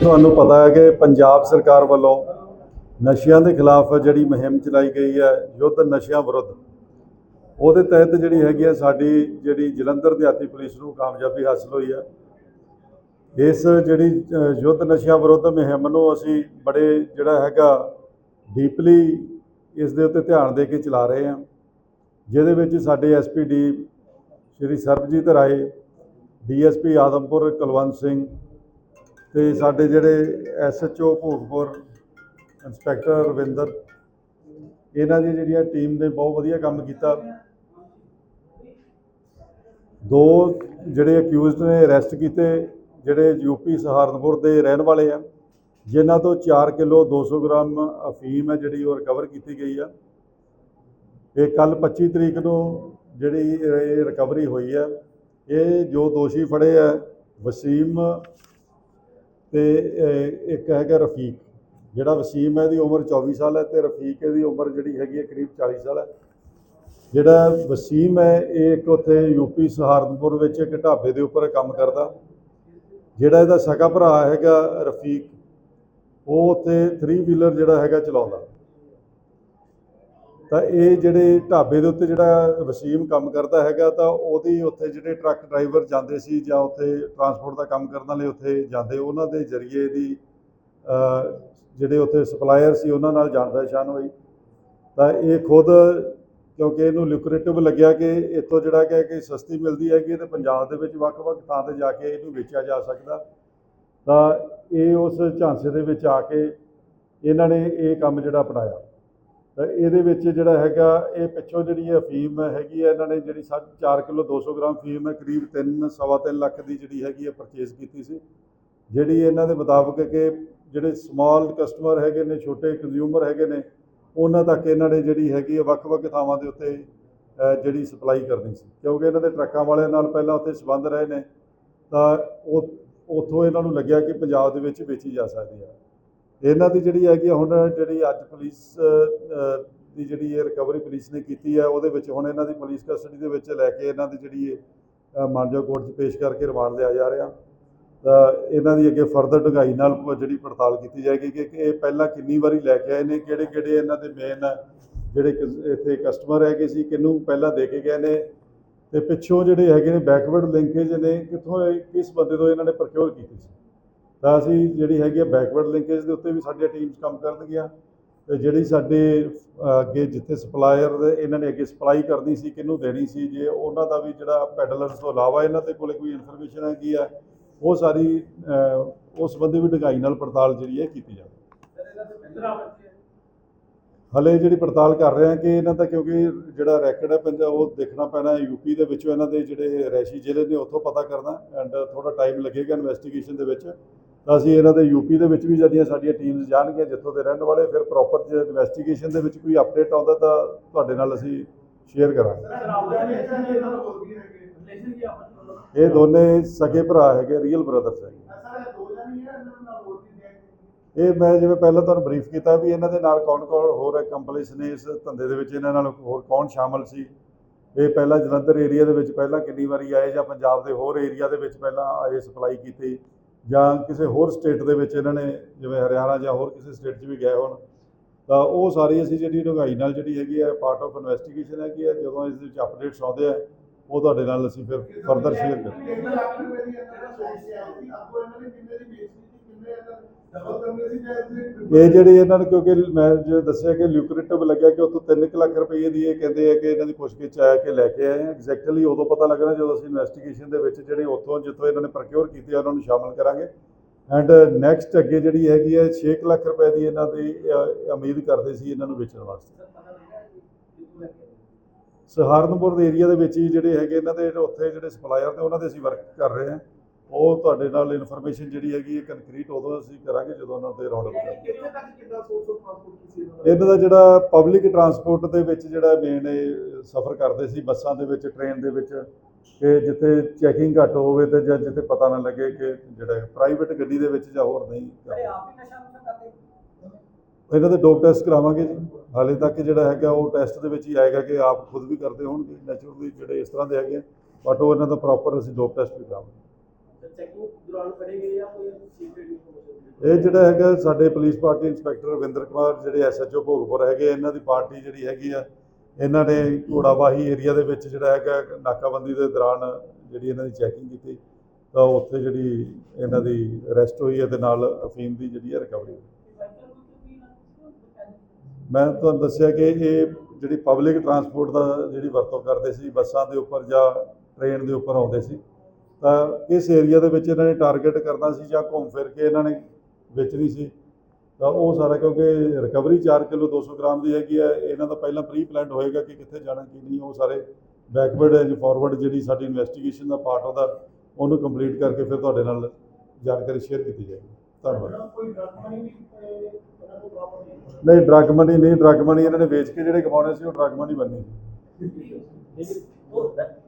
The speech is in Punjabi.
ਤੁਹਾਨੂੰ ਪਤਾ ਹੈ ਕਿ ਪੰਜਾਬ ਸਰਕਾਰ ਵੱਲੋਂ ਨਸ਼ਿਆਂ ਦੇ ਖਿਲਾਫ ਜਿਹੜੀ ਮੁਹਿੰਮ ਚਲਾਈ ਗਈ ਹੈ, ਯੁੱਧ ਨਸ਼ਿਆਂ ਵਿਰੁੱਧ, ਉਹਦੇ ਤਹਿਤ ਜਿਹੜੀ ਹੈਗੀ ਹੈ ਸਾਡੀ ਜਿਹੜੀ ਜਲੰਧਰ ਦਿਹਾਤੀ ਪੁਲਿਸ ਨੂੰ ਕਾਮਯਾਬੀ ਹਾਸਲ ਹੋਈ ਹੈ। ਇਸ ਜਿਹੜੀ ਯੁੱਧ ਨਸ਼ਿਆਂ ਵਿਰੁੱਧ ਮੁਹਿੰਮ ਨੂੰ ਅਸੀਂ ਬੜੇ ਜਿਹੜਾ ਹੈਗਾ ਡੀਪਲੀ ਇਸ ਦੇ ਉੱਤੇ ਧਿਆਨ ਦੇ ਕੇ ਚਲਾ ਰਹੇ ਹਾਂ। ਜਿਹਦੇ ਵਿੱਚ ਸਾਡੇ ਐਸਪੀਡੀ ਸ਼੍ਰੀ ਸਰਬਜੀਤ ਰਾਏ ਡੀਐਸਪੀ ਆਦਮਪੁਰ ਕੁਲਵੰਤ ਸਿੰਘ ਤੇ ਸਾਡੇ ਜਿਹੜੇ ਐਸਐਚਓ ਭੋਗਪੁਰ ਇੰਸਪੈਕਟਰ ਰਵਿੰਦਰ, ਇਹਨਾਂ ਦੀ ਜਿਹੜੀਆਂ ਟੀਮ ਨੇ ਬਹੁਤ ਵਧੀਆ ਕੰਮ ਕੀਤਾ। ਦੋ ਜਿਹੜੇ ਅਕਿਊਜ਼ਡ ਨੇ ਅਰੈਸਟ ਕੀਤੇ, ਜਿਹੜੇ ਯੂਪੀ ਸਹਾਰਨਪੁਰ ਦੇ ਰਹਿਣ ਵਾਲੇ ਆ, ਜਿਨ੍ਹਾਂ ਤੋਂ 4 ਕਿਲੋ 200 ਗ੍ਰਾਮ ਅਫੀਮ ਹੈ ਜਿਹੜੀ ਉਹ ਰਿਕਵਰ ਕੀਤੀ ਗਈ ਆ। ਇਹ ਕੱਲ 25 ਤਰੀਕ ਨੂੰ ਜਿਹੜੀ ਇਹ ਰਿਕਵਰੀ ਹੋਈ ਹੈ ਇਹ ਜੋ ਦੋਸ਼ੀ ਫੜੇ ਆ, ਵਸੀਮ ਤੇ ਇੱਕ ਹੈਗਾ ਰਫੀਕ, ਜਿਹੜਾ ਵਸੀਮ ਹੈ, ਇਹਦੀ ਉਮਰ 24 ਸਾਲ ਹੈ ਤੇ ਰਫੀਕ ਇਹਦੀ ਉਮਰ ਜਿਹੜੀ ਹੈਗੀ ਹੈ ਕਰੀਬ 40 ਸਾਲ ਹੈ। ਜਿਹੜਾ ਵਸੀਮ ਹੈ, ਇਹ ਇੱਕ ਉੱਥੇ ਯੂਪੀ ਸਹਾਰਨਪੁਰ ਵਿੱਚ ਇੱਕ ਢਾਬੇ ਦੇ ਉੱਪਰ ਕੰਮ ਕਰਦਾ। ਜਿਹੜਾ ਇਹਦਾ ਸਕਾ ਭਰਾ ਹੈਗਾ ਰਫੀਕ, ਉਹ ਉੱਥੇ 3 ਵੀਲਰ ਜਿਹੜਾ ਹੈਗਾ ਚਲਾਉਂਦਾ। ਤਾਂ ਇਹ ਜਿਹੜੇ ਢਾਬੇ ਦੇ ਉੱਤੇ ਜਿਹੜਾ ਵਸੀਮ ਕੰਮ ਕਰਦਾ ਹੈਗਾ, ਤਾਂ ਉਹਦੀ ਉੱਥੇ ਜਿਹੜੇ ਟਰੱਕ ਡਰਾਈਵਰ ਜਾਂਦੇ ਸੀ ਜਾਂ ਉੱਥੇ ਟਰਾਂਸਪੋਰਟ ਦਾ ਕੰਮ ਕਰਨ ਵਾਲੇ ਉੱਥੇ ਜਾਂਦੇ, ਉਹਨਾਂ ਦੇ ਜ਼ਰੀਏ ਦੀ ਜਿਹੜੇ ਉੱਥੇ ਸਪਲਾਇਰ ਸੀ, ਉਹਨਾਂ ਨਾਲ ਜਾਣ ਪਛਾਣ ਹੋਈ। ਤਾਂ ਇਹ ਖੁਦ, ਕਿਉਂਕਿ ਇਹਨੂੰ ਲੁਕਰੇਟਿਵ ਲੱਗਿਆ ਕਿ ਇੱਥੋਂ ਜਿਹੜਾ ਕਿ ਕਿ ਸਸਤੀ ਮਿਲਦੀ ਹੈਗੀ ਤੇ ਪੰਜਾਬ ਦੇ ਵਿੱਚ ਵੱਖ-ਵੱਖ ਥਾਂ ਤੇ ਜਾ ਕੇ ਇਹਨੂੰ ਵੇਚਿਆ ਜਾ ਸਕਦਾ। ਤਾਂ ਇਹ ਉਸ ਝਾਂਸੇ ਦੇ ਵਿੱਚ ਆ ਕੇ ਇਹਨਾਂ ਨੇ ਇਹ ਕੰਮ ਜਿਹੜਾ ਅਪਣਾਇਆ। ਤਾਂ ਇਹਦੇ ਵਿੱਚ ਜਿਹੜਾ ਹੈਗਾ, ਇਹ ਪਿੱਛੋਂ ਜਿਹੜੀ ਇਹ ਅਫੀਮ ਹੈਗੀ ਹੈ ਇਹਨਾਂ ਨੇ ਜਿਹੜੀ 4 ਕਿਲੋ 200 ਗ੍ਰਾਮ ਫੀਮ ਹੈ, ਕਰੀਬ 3 ਸਵਾ ਤਿੰਨ ਲੱਖ ਦੀ ਜਿਹੜੀ ਹੈਗੀ ਹੈ ਪਰਚੇਜ਼ ਕੀਤੀ ਸੀ। ਜਿਹੜੀ ਇਹਨਾਂ ਦੇ ਮੁਤਾਬਕ ਕਿ ਜਿਹੜੇ ਸਮਾਲ ਕਸਟਮਰ ਹੈਗੇ ਨੇ, ਛੋਟੇ ਕੰਜ਼ਿਊਮਰ ਹੈਗੇ ਨੇ, ਉਹਨਾਂ ਤੱਕ ਇਹਨਾਂ ਨੇ ਜਿਹੜੀ ਹੈਗੀ ਹੈ ਵੱਖ-ਵੱਖ ਥਾਵਾਂ ਦੇ ਉੱਤੇ ਜਿਹੜੀ ਸਪਲਾਈ ਕਰਨੀ ਸੀ। ਕਿਉਂਕਿ ਇਹਨਾਂ ਦੇ ਟਰੱਕਾਂ ਵਾਲਿਆਂ ਨਾਲ ਪਹਿਲਾਂ ਉੱਥੇ ਸੰਬੰਧ ਰਹੇ ਨੇ, ਤਾਂ ਉਹ, ਉੱਥੋਂ ਇਹਨਾਂ ਨੂੰ ਲੱਗਿਆ ਕਿ ਪੰਜਾਬ ਦੇ ਵਿੱਚ ਵੇਚੀ ਜਾ ਸਕਦੀ ਹੈ ਇਹਨਾਂ ਦੀ ਜਿਹੜੀ ਹੈਗੀ ਆ ਹੁਣ ਜਿਹੜੀ ਅੱਜ ਪੁਲਿਸ ਦੀ ਜਿਹੜੀ ਇਹ ਰਿਕਵਰੀ ਪੁਲਿਸ ਨੇ ਕੀਤੀ ਹੈ ਉਹਦੇ ਵਿੱਚ ਹੁਣ ਇਹਨਾਂ ਦੀ ਪੁਲਿਸ ਕਸਟਡੀ ਦੇ ਵਿੱਚ ਲੈ ਕੇ ਇਹਨਾਂ ਦੀ ਜਿਹੜੀ ਇਹ ਮਾਨਜੋ ਕੋਰਟ 'ਚ ਪੇਸ਼ ਕਰਕੇ ਰਿਮਾਂਡ ਲਿਆ ਜਾ ਰਿਹਾ। ਤਾਂ ਇਹਨਾਂ ਦੀ ਅੱਗੇ ਫਰਦਰ ਢੁਗਾਈ ਨਾਲ ਜਿਹੜੀ ਪੜਤਾਲ ਕੀਤੀ ਜਾਏਗੀ ਕਿ ਇਹ ਪਹਿਲਾਂ ਕਿੰਨੀ ਵਾਰੀ ਲੈ ਕੇ ਆਏ ਨੇ ਕਿਹੜੇ ਕਿਹੜੇ ਇਹਨਾਂ ਦੇ ਮੇਨ ਜਿਹੜੇ ਕਸ- ਇੱਥੇ ਕਸਟਮਰ ਹੈਗੇ ਸੀ, ਕਿਹਨੂੰ ਪਹਿਲਾਂ ਦੇ ਕੇ ਗਏ ਨੇ। ਤੇ ਪਿੱਛੋਂ ਜਿਹੜੇ ਹੈਗੇ ਨੇ ਬੈਕਵਰਡ ਲਿੰਕੇਜ ਨੇ, ਕਿੱਥੋਂ ਇਹ- ਕਿਸ ਬੰਦੇ ਤੋਂ ਇਹਨਾਂ ਨੇ ਪ੍ਰੋਕਿਉਰ ਕੀਤੀ ਸੀ? ਤਾਂ ਅਸੀਂ ਜਿਹੜੀ ਹੈਗੀ ਆ ਬੈਕਵਰਡ ਲਿੰਕੇਜ ਦੇ ਉੱਤੇ ਵੀ ਸਾਡੀਆਂ ਟੀਮਸ ਕੰਮ ਕਰਨਗੀਆਂ ਤੇ ਜਿਹੜੀ ਸਾਡੇ ਅੱਗੇ ਜਿੱਥੇ ਸਪਲਾਇਰ ਇਹਨਾਂ ਨੇ ਅੱਗੇ ਸਪਲਾਈ ਕਰਨੀ ਸੀ, ਕਿਹਨੂੰ ਦੇਣੀ ਸੀ, ਜੇ ਉਹਨਾਂ ਦਾ ਵੀ ਜਿਹੜਾ ਪੈਡਲਰਸ ਤੋਂ ਇਲਾਵਾ ਇਹਨਾਂ ਦੇ ਕੋਲੇ ਕੋਈ ਇਨਫੋਰਮੇਸ਼ਨ ਹੈਗੀ ਆ, ਉਹ ਸਾਰੀ ਉਸ ਸੰਬੰਧੀ ਵੀ ਢੰਗਾਈ ਨਾਲ ਪੜਤਾਲ ਜਿਹੜੀ ਹੈ ਕੀਤੀ ਜਾਵੇ। ਹਲੇ ਜਿਹੜੀ ਪੜਤਾਲ ਕਰ ਰਹੇ ਹਾਂ ਕਿ ਇਹਨਾਂ ਦਾ ਕਿਉਂਕਿ ਜਿਹੜਾ ਰੈਕਡ ਹੈ ਪੰਜਾਬ ਉਹ ਦੇਖਣਾ ਪੈਣਾ ਹੈ ਯੂਪੀ ਦੇ ਵਿੱਚੋਂ ਇਹਨਾਂ ਦੇ ਜਿਹੜੇ ਰੈਸ਼ੀ ਜ਼ਿਲ੍ਹੇ ਨੇ, ਉੱਥੋਂ ਪਤਾ ਕਰਨਾ ਐਂਡ ਥੋੜਾ ਟਾਈਮ ਲੱਗੇਗਾ ਇਨਵੈਸਟੀਗੇਸ਼ਨ ਦੇ ਵਿੱਚ। ਤਾਂ ਅਸੀਂ ਇਹਨਾਂ ਦੇ ਯੂਪੀ ਦੇ ਵਿੱਚ ਵੀ ਜਿਹੜੀਆਂ ਸਾਡੀਆਂ ਟੀਮਸ ਜਾਣਗੀਆਂ ਜਿੱਥੋਂ ਦੇ ਰਹਿਣ ਵਾਲੇ ਫਿਰ ਪ੍ਰੋਪਰ ਜੇ ਇਨਵੈਸਟੀਗੇਸ਼ਨ ਦੇ ਵਿੱਚ ਕੋਈ ਅਪਡੇਟ ਆਉਂਦਾ ਤਾਂ ਤੁਹਾਡੇ ਨਾਲ ਅਸੀਂ ਸ਼ੇਅਰ ਕਰਾਂਗੇ। ਇਹ ਦੋਨੇ ਸਕੇ ਭਰਾ ਹੈਗੇ ਰੀਅਲ ਬ੍ਰਦਰਸ ਹੈਗੇ। ਇਹ ਮੈਂ ਜਿਵੇਂ ਪਹਿਲਾਂ ਤੁਹਾਨੂੰ ਬਰੀਫ ਕੀਤਾ ਵੀ ਇਹਨਾਂ ਦੇ ਨਾਲ ਕੌਣ ਕੌਣ ਹੋਰ ਕੰਪਲੀਸ ਨੇ ਇਸ ਧੰਦੇ ਦੇ ਵਿੱਚ ਇਹਨਾਂ ਨਾਲ ਹੋਰ ਕੌਣ ਸ਼ਾਮਲ ਸੀ? ਇਹ ਪਹਿਲਾਂ ਜਲੰਧਰ ਏਰੀਆ ਦੇ ਵਿੱਚ ਪਹਿਲਾਂ ਕਿੰਨੀ ਵਾਰੀ ਆਏ ਜਾਂ ਪੰਜਾਬ ਦੇ ਹੋਰ ਏਰੀਆ ਦੇ ਵਿੱਚ ਪਹਿਲਾਂ ਆਏ ਸਪਲਾਈ ਕੀਤੀ? ਜਾਂ ਕਿਸੇ ਹੋਰ ਸਟੇਟ ਦੇ ਵਿੱਚ ਇਹਨਾਂ ਨੇ, ਜਿਵੇਂ ਹਰਿਆਣਾ ਜਾਂ ਹੋਰ ਕਿਸੇ ਸਟੇਟ 'ਚ ਵੀ ਗਏ ਹੋਣ, ਤਾਂ ਉਹ ਸਾਰੀ ਅਸੀਂ ਜਿਹੜੀ ਢੁੰਗਾਈ ਨਾਲ ਜਿਹੜੀ ਹੈਗੀ ਹੈ ਪਾਰਟ ਆਫ ਇਨਵੈਸਟੀਗੇਸ਼ਨ ਹੈਗੀ ਹੈ ਜਦੋਂ ਇਸ ਦੇ ਵਿੱਚ ਅਪਡੇਟਸ ਆਉਂਦੇ ਆ, ਉਹ ਤੁਹਾਡੇ ਨਾਲ ਅਸੀਂ ਫਿਰ ਫਰਦਰ ਸ਼ੇਅਰ ਕਰਾਂਗੇ। ਇਹ ਜਿਹੜੇ ਇਹਨਾਂ ਨੂੰ ਕਿਉਂਕਿ ਮੈਂ ਜੇ ਦੱਸਿਆ ਕਿ ਲਿਊਕਰੇਟਿਵ ਲੱਗਿਆ ਕਿ ਉੱਥੋਂ 3 ਲੱਖ ਰੁਪਏ ਦੀ ਇਹ ਕਹਿੰਦੇ ਆ ਕਿ ਇਹਨਾਂ ਦੀ ਪੁੱਛਗਿੱਛ ਆਇਆ ਕਿ ਲੈ ਕੇ ਆਏ ਆ। ਐਗਜ਼ੈਕਟਲੀ ਉਦੋਂ ਪਤਾ ਲੱਗਣਾ ਜਦੋਂ ਅਸੀਂ ਇਨਵੈਸਟੀਗੇਸ਼ਨ ਦੇ ਵਿੱਚ ਜਿਹੜੇ ਉੱਥੋਂ ਜਿੱਥੋਂ ਇਹਨਾਂ ਨੇ ਪ੍ਰੋਕਿਉਰ ਕੀਤੇ ਆ, ਉਹਨਾਂ ਨੂੰ ਸ਼ਾਮਲ ਕਰਾਂਗੇ। ਐਂਡ ਨੈਕਸਟ ਅੱਗੇ ਜਿਹੜੀ ਹੈਗੀ ਹੈ 6 ਲੱਖ ਰੁਪਏ ਦੀ ਇਹਨਾਂ ਦੀ ਉਮੀਦ ਕਰਦੇ ਸੀ ਇਹਨਾਂ ਨੂੰ ਵੇਚਣ ਵਾਸਤੇ। ਸਹਾਰਨਪੁਰ ਦੇ ਏਰੀਆ ਦੇ ਵਿੱਚ ਹੀ ਜਿਹੜੇ ਹੈਗੇ ਇਹਨਾਂ ਦੇ ਉੱਥੇ ਜਿਹੜੇ ਸਪਲਾਇਰ ਨੇ, ਉਹਨਾਂ ਦੇ ਅਸੀਂ ਵਰਕ ਕਰ ਰਹੇ ਹਾਂ ਉਹ ਤੁਹਾਡੇ ਨਾਲ ਇਨਫੋਰਮੇਸ਼ਨ ਜਿਹੜੀ ਹੈਗੀ ਹੈ ਕੰਕਰੀਟ ਉਦੋਂ ਅਸੀਂ ਕਰਾਂਗੇ ਜਦੋਂ ਉਹਨਾਂ ਤੇ ਅਪ ਕਰਾਂਗੇ। ਇਹਨਾਂ ਦਾ ਜਿਹੜਾ ਪਬਲਿਕ ਟਰਾਂਸਪੋਰਟ ਦੇ ਵਿੱਚ ਜਿਹੜਾ ਮੇਨ ਇਹ ਸਫ਼ਰ ਕਰਦੇ ਸੀ ਬੱਸਾਂ ਦੇ ਵਿੱਚ ਟ੍ਰੇਨ ਦੇ ਵਿੱਚ ਕਿ ਜਿੱਥੇ ਚੈਕਿੰਗ ਘੱਟ ਹੋਵੇ ਤੇ ਜਾਂ ਜਿੱਥੇ ਪਤਾ ਨਾ ਲੱਗੇ ਕਿ ਜਿਹੜਾ ਪ੍ਰਾਈਵੇਟ ਗੱਡੀ ਦੇ ਵਿੱਚ ਜਾਂ ਹੋਰ ਨਹੀਂ ਕਰਦੇ ਇਹਨਾਂ ਦੇ ਡੋਪ ਟੈਸਟ ਕਰਾਵਾਂਗੇ ਜੀ। ਹਾਲੇ ਤੱਕ ਜਿਹੜਾ ਹੈਗਾ ਉਹ ਟੈਸਟ ਦੇ ਵਿੱਚ ਹੀ ਆਏਗਾ ਕਿ ਆਪ ਖੁਦ ਵੀ ਕਰਦੇ ਹੋਣਗੇ ਨੈਚੁਰਲੀ ਜਿਹੜੇ ਇਸ ਤਰ੍ਹਾਂ ਦੇ ਹੈਗੇ ਬਟ ਉਹ ਇਹਨਾਂ ਦਾ ਪ੍ਰੋਪਰ ਅਸੀਂ ਡੋਪ ਟੈਸਟ ਵੀ ਕਰਾਵਾਂਗੇ। ਚੈਕਿੰਗ ਦੌਰਾਨ ਫੜੇ ਗਏ ਜਾਂ ਕੋਈ ਸੀਕ੍ਰੀਟ ਇਨਫੋਰਮੇਸ਼ਨ ਇਹ ਜਿਹੜਾ ਹੈਗਾ ਸਾਡੇ police party inspector Ravinder Kumar, ਜਿਹੜੇ ਐਸਐਚਓ ਭੋਗਪੁਰ ਹੈਗੇ, ਇਹਨਾਂ ਦੀ ਪਾਰਟੀ ਜਿਹੜੀ ਹੈਗੀ ਆ, ਇਹਨਾਂ ਨੇ ਘੋੜਾਵਾਹੀ ਏਰੀਆ ਦੇ ਵਿੱਚ ਜਿਹੜਾ ਹੈਗਾ, ਨਾਕਾਬੰਦੀ ਦੇ ਦੌਰਾਨ ਜਿਹੜੀ ਇਹਨਾਂ ਦੀ ਚੈਕਿੰਗ ਕੀਤੀ, ਤਾਂ ਉੱਥੇ ਜਿਹੜੀ ਇਹਨਾਂ ਦੀ ਅਰੈਸਟ ਹੋਈ ਹੈ ਤੇ ਨਾਲ ਅਫੀਮ ਦੀ ਜਿਹੜੀ ਹੈ ਰਿਕਵਰੀ ਹੋਈ। ਮੈਂ ਤੁਹਾਨੂੰ ਦੱਸਿਆ ਕਿ ਇਹ ਜਿਹੜੀ ਪਬਲਿਕ ਟਰਾਂਸਪੋਰਟ ਦਾ ਜਿਹੜੀ ਵਰਤੋਂ ਕਰਦੇ ਸੀ, ਬੱਸਾਂ ਦੇ ਉੱਪਰ ਜਾਂ ਟ੍ਰੇਨ ਦੇ ਉੱਪਰ ਆਉਂਦੇ ਸੀ ਤਾਂ ਇਸ ਏਰੀਆ ਦੇ ਵਿੱਚ ਇਹਨਾਂ ਨੇ ਟਾਰਗੇਟ ਕਰਨਾ ਸੀ ਜਾਂ ਘੁੰਮ ਫਿਰ ਕੇ ਇਹਨਾਂ ਨੇ ਵੇਚਣੀ ਸੀ। ਤਾਂ ਉਹ ਸਾਰਾ ਕਿਉਂਕਿ ਰਿਕਵਰੀ 4 ਕਿਲੋ 200 ਗ੍ਰਾਮ ਦੀ ਹੈਗੀ ਹੈ ਇਹਨਾਂ ਦਾ ਪਹਿਲਾਂ ਪ੍ਰੀ ਪਲਾਨਡ ਹੋਏਗਾ ਕਿ ਕਿੱਥੇ ਜਾਣਾ ਕੀ ਨਹੀਂ ਉਹ ਸਾਰੇ ਬੈਕਵਰਡ ਐਂਡ ਫਾਰਵਰਡ ਜਿਹੜੀ ਸਾਡੀ ਇਨਵੈਸਟੀਗੇਸ਼ਨ ਦਾ ਪਾਰਟ ਉਹਦਾ ਉਹਨੂੰ ਕੰਪਲੀਟ ਕਰਕੇ ਫਿਰ ਤੁਹਾਡੇ ਨਾਲ ਜਾਣਕਾਰੀ ਸ਼ੇਅਰ ਕੀਤੀ ਜਾਏਗੀ। ਧੰਨਵਾਦ। ਨਹੀਂ ਡਰੱਗ ਮਨੀ ਨਹੀਂ ਡਰੱਗ ਮਨੀ ਇਹਨਾਂ ਨੇ ਵੇਚ ਕੇ ਜਿਹੜੇ ਕਮਾਉਣੇ ਸੀ ਉਹ ਡਰੱਗ ਮਨੀ ਠੀਕ ਹੈ